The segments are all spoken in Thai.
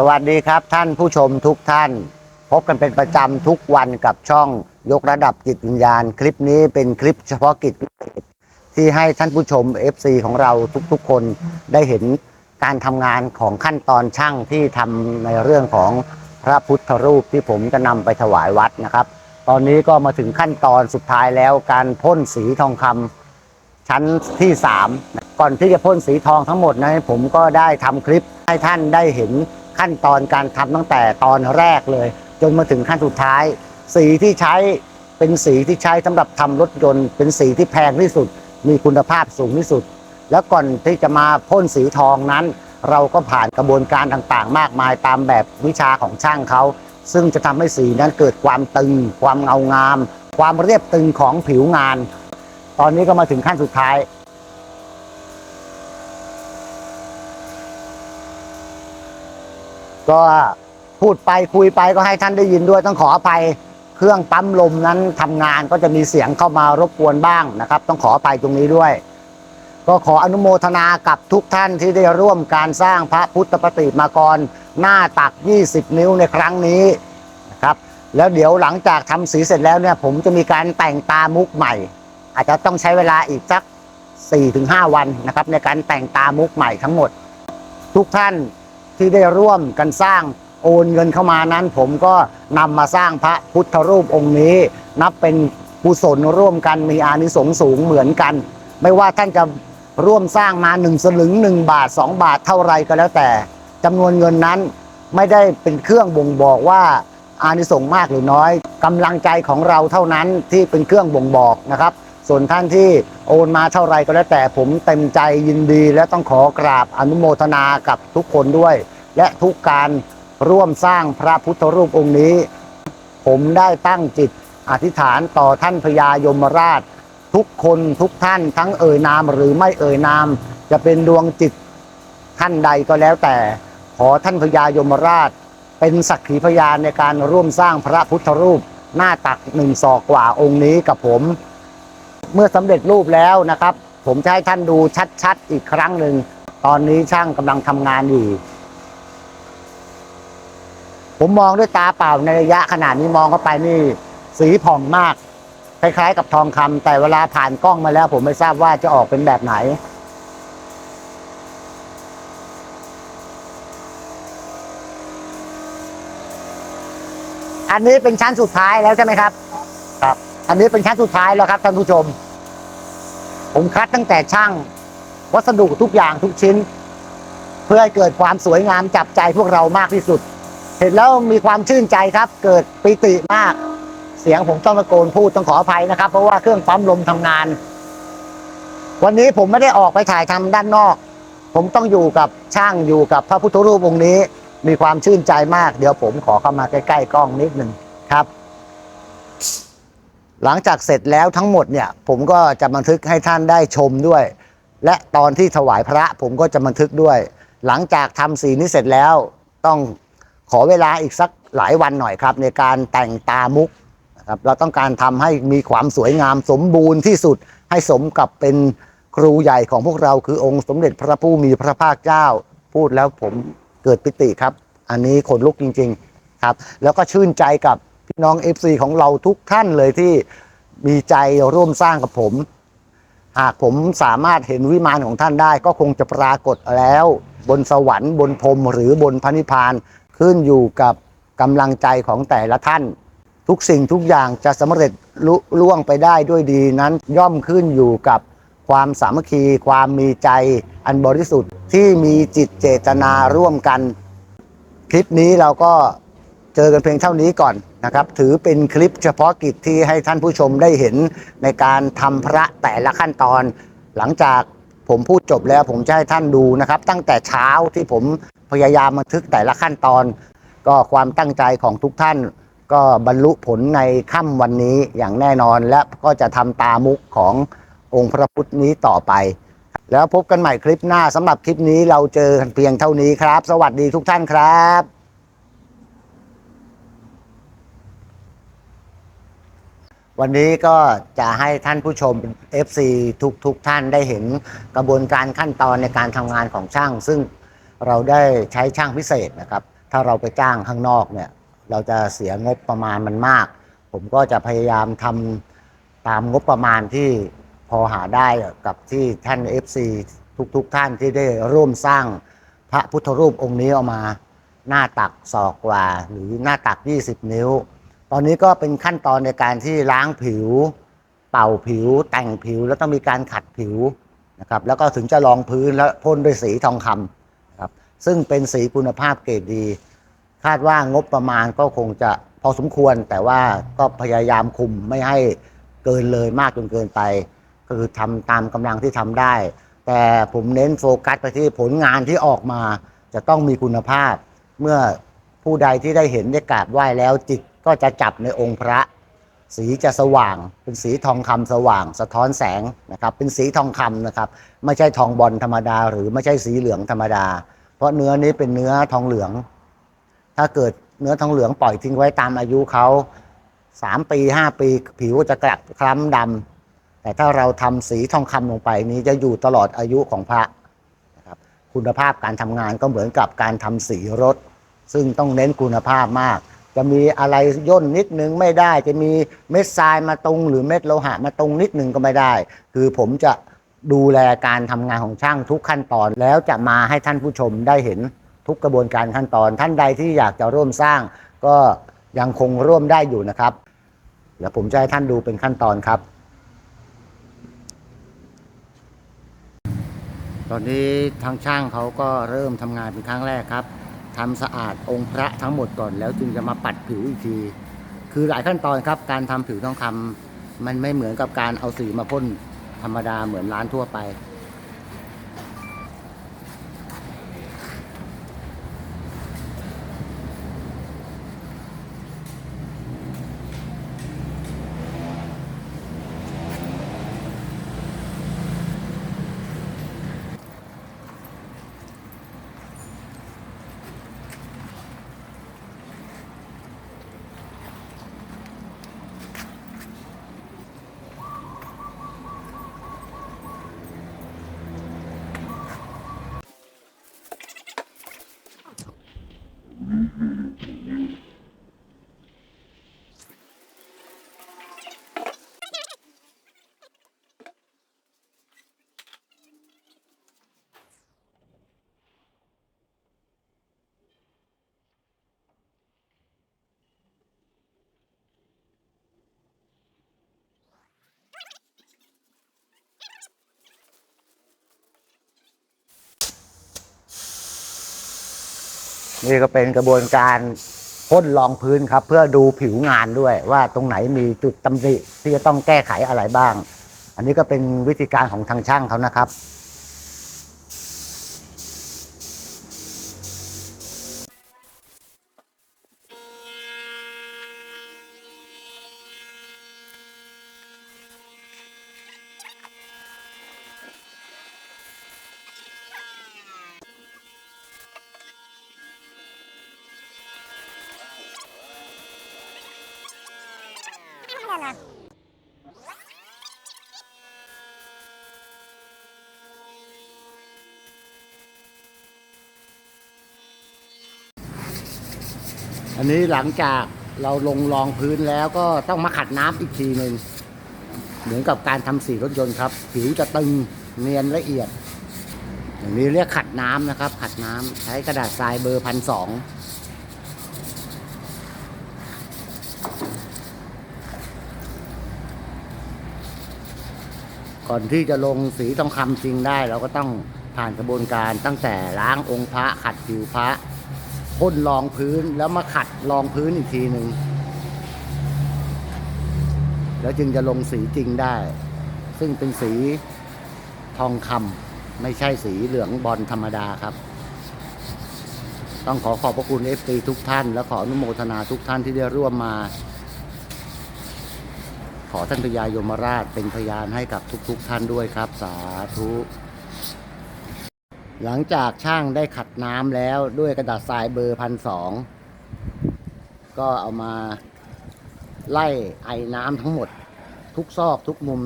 สวัสดีครับท่านผู้ชมทุกท่าน พบกันเป็นประจำทุกวันกับช่องยกระดับจิตวิญญาณ คลิปนี้เป็นคลิปเฉพาะกิจพิเศษที่ให้ท่านผู้ชม FC ของเราทุกๆ คนได้เห็นการทำงานของขั้นตอนช่างที่ทำในเรื่องของพระพุทธรูปที่ผมจะนำไปถวายวัดนะครับ ตอนนี้ก็มาถึงขั้นตอนสุดท้ายแล้วการพ่นสีทองคำชั้นที่ 3 ก่อนที่จะพ่นสีทองทั้งหมดนะผมก็ได้ทำคลิปให้ท่านได้เห็น ขั้นตอนการทำตั้งแต่ตอนแรกเลย จนมาถึงขั้นสุดท้าย สีที่ใช้เป็นสีที่ใช้สำหรับทำรถยนต์ เป็นสีที่แพงที่สุด มีคุณภาพสูงที่สุด แล้วก่อนที่จะมาพ่นสีทองนั้น เราก็ผ่านกระบวนการต่างๆ มากมายตามแบบวิชาของช่างเขาซึ่งจะทำให้สีนั้นเกิดความตึง ความเงางาม ความเรียบตึงของผิวงาน ตอนนี้ก็มาถึงขั้นสุดท้าย ก็พูดไปคุยไปก็ให้ท่านได้ยินด้วยต้องขออภัยเครื่องปั๊มลมนั้นทำงานก็จะมีเสียงเข้ามารบกวนบ้างนะครับ ต้องขออภัยตรงนี้ด้วย ก็ขออนุโมทนากับทุกท่านที่ได้ร่วมการสร้างพระพุทธปฏิมากรหน้าตัก 20 นิ้วในครั้งนี้นะครับแล้วเดี๋ยวหลังจากทำสีเสร็จแล้วเนี่ยผมจะมีการแต่งตามุกใหม่ อาจจะต้องใช้เวลาอีกสัก 4-5 วันนะครับในการแต่งตามุกใหม่ทั้งหมด ทุกท่าน ที่ได้ร่วมกันสร้างโอนเงินเข้ามานั้น ผมก็นำมาสร้างพระพุทธรูปองค์นี้ นับเป็นกุศลร่วมกันมีอานิสงส์สูงเหมือนกัน ไม่ว่าท่านจะร่วมสร้างมาหนึ่งสลึงหนึ่งบาทสองบาทเท่าไรก็แล้วแต่จำนวนเงินนั้นไม่ได้เป็นเครื่องบ่งบอกว่าอานิสงส์มากหรือน้อยกำลังใจของเราเท่านั้นที่เป็นเครื่องบ่งบอกนะครับ ส่วนท่านที่โอนมาเท่าไรก็แล้วแต่ผมเต็มใจยินดี และต้องขอกราบอนุโมทนากับทุกคนด้วย และทุกการร่วมสร้างพระพุทธรูปองค์นี้ ผมได้ตั้งจิตอธิษฐานต่อท่านพญายมราช ทุกคนทุกท่านทั้งเอ่ยนามหรือไม่เอ่ยนาม จะเป็นดวงจิตท่านใดก็แล้วแต่ ขอท่านพญายมราช เป็นสักขีพยานในการร่วมสร้างพระพุทธรูปหน้าตักหนึ่งศอกกว่าองค์นี้กับผม เมื่อสำเร็จรูปแล้วนะครับ ผมจะให้ท่านดูชัดๆอีกครั้งหนึ่ง ตอนนี้ช่างกำลังทำงานอยู่ ผมมองด้วยตาเปล่าในระยะขนาดนี้มองเข้าไปนี่ สีผ่องมาก คล้ายๆ กับทองคำแต่เวลาผ่านกล้องมาแล้ว ผมไม่ทราบว่าจะออกเป็นแบบไหนอันนี้เป็นชั้นสุดท้ายแล้วใช่ไหมครับ อันนี้เป็นชั้นสุดท้ายแล้วครับท่านผู้ชม ผมคัดตั้งแต่ช่าง วัสดุทุกอย่างทุกชิ้น เพื่อให้เกิดความสวยงามจับใจพวกเรามากที่สุด เห็นแล้วมีความชื่นใจครับ เกิดปิติมาก เสียงผมต้องตะโกนพูดต้องขออภัยนะครับ เพราะว่าเครื่องปั๊มลมทำงาน วันนี้ผมไม่ได้ออกไปถ่ายทำด้านนอก ผมต้องอยู่กับช่างอยู่กับพระพุทธรูปองค์นี้ มีความชื่นใจมาก เดี๋ยวผมขอเข้ามาใกล้ๆกล้องนิดหนึ่งครับ หลังจากเสร็จแล้วทั้งหมดเนี่ยผมก็จะบันทึกให้ท่านได้ชมด้วย และตอนที่ถวายพระผมก็จะบันทึกด้วย หลังจากทำสีนี้เสร็จแล้วต้องขอเวลาอีกสักหลายวันหน่อยครับ ในการแต่งตามุกนะครับเราต้องการทำให้มีความสวยงามสมบูรณ์ที่สุดให้สมกับเป็นครูใหญ่ของพวกเราคือองค์สมเด็จพระผู้มีพระภาคเจ้า พูดแล้วผมเกิดปิติครับ อันนี้ขนลุกจริง ๆครับ แล้วก็ชื่นใจกับ พี่น้อง FC ของเราทุกท่านเลยที่มีใจร่วมสร้างกับผม หากผมสามารถเห็นวิมานของท่านได้ก็คงจะปรากฏแล้ว บนสวรรค์บนพรมหรือบนพระนิพพานขึ้นอยู่กับกำลังใจของแต่ละท่าน ทุกสิ่งทุกอย่างจะสำเร็จลุล่วงไปได้ด้วยดีนั้นย่อมขึ้นอยู่กับความสามัคคี ความมีใจอันบริสุทธิ์ที่มีจิตเจตนาร่วมกัน คลิปนี้เราก็เจอกันเพียงเท่านี้ก่อน นะครับถือเป็นคลิปเฉพาะกิจที่ให้ท่านผู้ชมได้เห็นในการทำพระแต่ละขั้นตอน หลังจากผมพูดจบแล้วผมจะให้ท่านดูนะครับ ตั้งแต่เช้าที่ผมพยายามบันทึกแต่ละขั้นตอน ก็ความตั้งใจของทุกท่าน ก็บรรลุผลในค่ำวันนี้อย่างแน่นอนและก็จะทำตามุกขององค์พระพุทธนี้ต่อไป แล้วพบกันใหม่คลิปหน้าสำหรับคลิปนี้เราเจอกันเพียงเท่านี้ครับ สวัสดีทุกท่านครับ วันนี้ก็จะให้ท่านผู้ชม FC ทุกทุกท่านได้เห็นกระบวนการขั้นตอนในการทำงานของช่าง ซึ่งเราได้ใช้ช่างพิเศษนะครับ ถ้าเราไปจ้างข้างนอกเนี่ย เราจะเสียงบประมาณมันมาก ผมก็จะพยายามทำตามงบประมาณที่พอหาได้กับที่ท่าน FC ทุกๆทท่านที่ได้ร่วมสร้างพระพุทธรูปองค์นี้ออกมา หน้าตักศอกกว่า หรือหน้าตัก 20 นิ้ว ตอนนี้ก็เป็นขั้นตอนในการที่ล้างผิว เป่าผิว แต่งผิวแล้วต้องมีการขัดผิวนะครับแล้วก็ถึงจะรองพื้นแล้วพ่นด้วยสีทองคำนะครับซึ่งเป็นสีคุณภาพเกรดดี คาดว่างบประมาณก็คงจะพอสมควร แต่ว่าก็พยายามคุมไม่ให้เกินเลยมากจนเกินไป ก็คือทำตามกำลังที่ทำได้ แต่ผมเน้นโฟกัสไปที่ผลงานที่ออกมา จะต้องมีคุณภาพ เมื่อผู้ใดที่ได้เห็นได้กราบไหว้แล้วจิต ก็จะจับในองค์พระ สีจะสว่าง เป็นสีทองคำสว่าง สะท้อนแสงนะครับ เป็นสีทองคำนะครับ ไม่ใช่ทองบอลธรรมดา หรือไม่ใช่สีเหลืองธรรมดา เพราะเนื้อนี้เป็นเนื้อทองเหลือง ถ้าเกิดเนื้อทองเหลืองปล่อยทิ้งไว้ตามอายุเขาสามปีห้าปีผิวจะกลับคล้ำดำแต่ถ้าเราทำสีทองคำลงไปนี้จะอยู่ตลอดอายุของพระนะครับคุณภาพการทำงานก็เหมือนกับการทำสีรถ ซึ่งต้องเน้นคุณภาพมาก จะมีอะไรย่นนิดนึงไม่ได้ จะมีเม็ดทรายมาตรงหรือเม็ดโลหะมาตรงนิดนึงก็ไม่ได้ คือผมจะดูแลการทำงานของช่างทุกขั้นตอนแล้วจะมาให้ท่านผู้ชมได้เห็นทุกกระบวนการขั้นตอน ท่านใดที่อยากจะร่วมสร้าง ก็ยังคงร่วมได้อยู่นะครับเดี๋ยวผมจะให้ท่านดูเป็นขั้นตอนครับ ตอนนี้ทางช่างเขาก็เริ่มทำงานเป็นครั้งแรกครับ ทำสะอาดองค์พระทั้งหมดก่อน แล้วจึงจะมาปัดผิวอีกที คือหลายขั้นตอนครับ การทำผิวทองคำมันไม่เหมือนกับการเอาสีมาพ่นธรรมดาเหมือนร้านทั่วไป นี่ก็เป็นกระบวนการพ่นรองพื้นครับ เพื่อดูผิวงานด้วย ว่าตรงไหนมีจุดตำหนิที่จะต้องแก้ไขอะไรบ้าง อันนี้ก็เป็นวิธีการของทางช่างเขานะครับ อันนี้หลังจากเราลงรองพื้นแล้วก็ต้องมาขัดน้ำอีกทีหนึ่งเหมือนกับการทำสีรถยนต์ครับ ผิวจะตึงเนียนละเอียด อย่างนี้เรียกขัดน้ำนะครับ ขัดน้ำใช้กระดาษทรายเบอร์พันสอง ก่อนที่จะลงสีทองคำจริงได้เราก็ต้องผ่านกระบวนการตั้งแต่ล้างองค์พระขัดผิวพระพ่นรองพื้นแล้วมาขัดรองพื้นอีกทีหนึ่งแล้วจึงจะลงสีจริงได้ ซึ่งเป็นสีทองคำไม่ใช่สีเหลืองบอลธรรมดาครับ ต้องขอขอบพระคุณเอฟซีทุกท่าน และขออนุโมทนาทุกท่านที่ได้ร่วมมา ขอท่านพญายมราชเป็นพยานให้กับทุกๆท่านด้วยครับ สาธุ หลังจากช่างได้ขัดน้ำแล้วด้วยกระดาษทรายเบอร์พันสองก็เอามาไล่ไอ้น้ำทั้งหมด ทุกซอกทุกมุม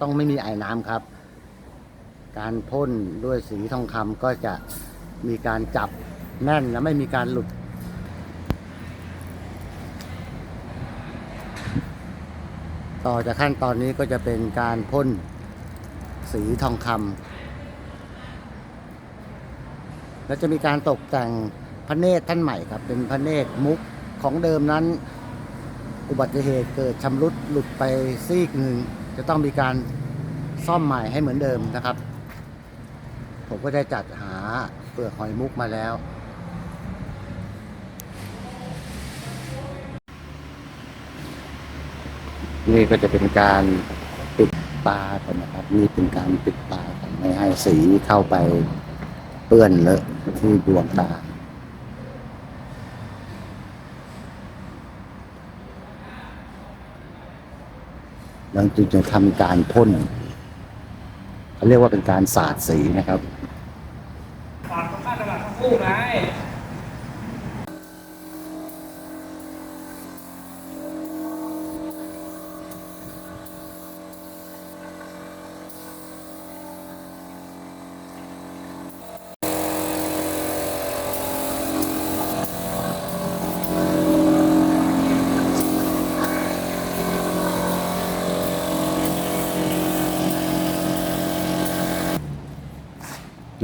ต้องไม่มีไอ้น้ำครับ การพ่นด้วยสีทองคำก็จะมีการจับแน่นและไม่มีการหลุด ต่อจากขั้นตอนนี้ก็จะเป็นการพ่นสีทองคำแล้วจะมีการตกแต่งพระเนตรท่านใหม่ครับ เป็นพระเนตรมุกของเดิมนั้น อุบัติเหตุเกิดชำรุดหลุดไปซีกหนึ่งจะต้องมีการซ่อมใหม่ให้เหมือนเดิมนะครับ ผมก็ได้จัดหาเปลือกหอยมุกมาแล้ว นี่ก็จะเป็นการปิดตากันนะครับ นี่เป็นการปิดตากันไม่ให้สีเข้าไปเปื้อนเลอะที่ดวงตาหลังจากจะทำการพ่นเขาเรียกว่าเป็นการสาดสีนะครับฝากข้าตลาดทั้งคู่ไง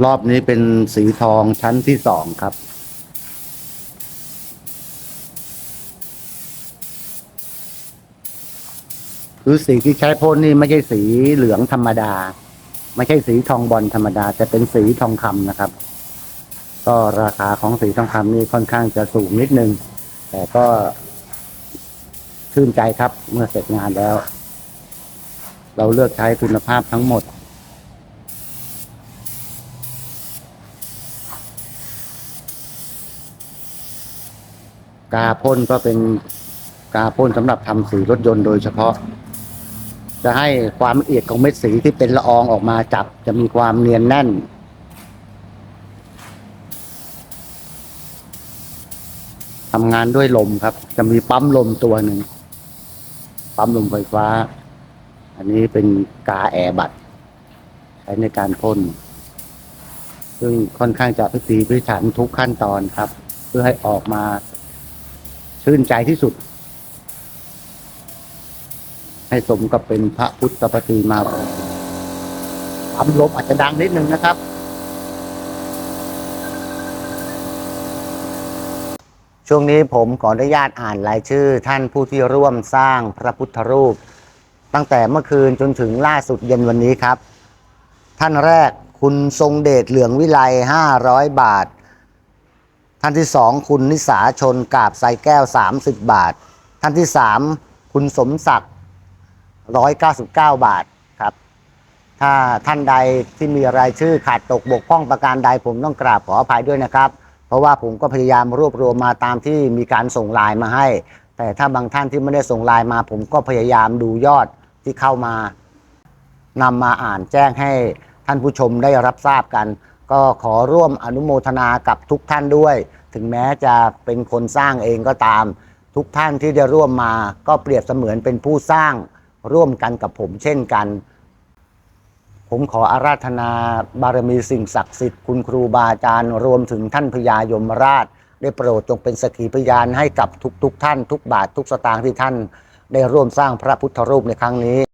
รอบนี้เป็นสีทองชั้นที่สองครับ คือสีที่ใช้พ่นนี่ไม่ใช่สีเหลืองธรรมดา ไม่ใช่สีทองบอลธรรมดาแต่เป็นสีทองคำนะครับ ก็ราคาของสีทองคำนี่ค่อนข้างจะสูงนิดนึง แต่ก็ชื่นใจครับเมื่อเสร็จงานแล้ว เราเลือกใช้คุณภาพทั้งหมด กาพ่นก็เป็นกาพ่นสำหรับทำสีรถยนต์โดยเฉพาะ จะให้ความละเอียดของเม็ดสีที่เป็นละอองออกมาจับจะมีความเนียนแน่น ทำงานด้วยลมครับ จะมีปั๊มลมตัวหนึ่ง ปั๊มลมไฟฟ้า อันนี้เป็นกาแอร์บัตใช้ในการพ่น ซึ่งค่อนข้างจะพิถีพิถันทุกขั้นตอนครับ เพื่อให้ออกมา ชื่นใจที่สุด ให้สมกับเป็นพระพุทธปฏิมาความลมอาจจะดังนิดนึงนะครับ ช่วงนี้ผมขออนุญาตอ่านรายชื่อ ท่านผู้ที่ร่วมสร้างพระพุทธรูป ตั้งแต่เมื่อคืนจนถึงล่าสุดเย็นวันนี้ครับ ท่านแรกคุณทรงเดชเหลืองวิไล500 บาท ท่านที่สองคุณนิสาชนกาบไซแก้ว 30 บาท ท่านที่สามคุณสมศักดิ์199 บาทครับ ถ้าท่านใดที่มีรายชื่อขาดตกบกพร่องประการใดผมต้องกราบขออภัยด้วยนะครับ เพราะว่าผมก็พยายามรวบรวมมาตามที่มีการส่งไลน์มาให้ แต่ถ้าบางท่านที่ไม่ได้ส่งไลน์มา ผมก็พยายามดูยอดที่เข้ามานำมาอ่านแจ้งให้ท่านผู้ชมได้รับทราบกัน ก็ขอร่วมอนุโมทนากับทุกท่านด้วย ถึงแม้จะเป็นคนสร้างเองก็ตาม ทุกท่านที่ได้ร่วมมาก็เปรียบเสมือนเป็นผู้สร้างร่วมกันกับผมเช่นกัน ผมขออาราธนาบารมีสิ่งศักดิ์สิทธิ์คุณครูบาอาจารย์รวมถึงท่านพญายมราช ได้โปรดจงเป็นสกีพยานให้กับทุกๆทท่าน ทุกบาททุกสตางค์ที่ท่าน ได้ร่วมสร้างพระพุทธรูปในครั้งนี้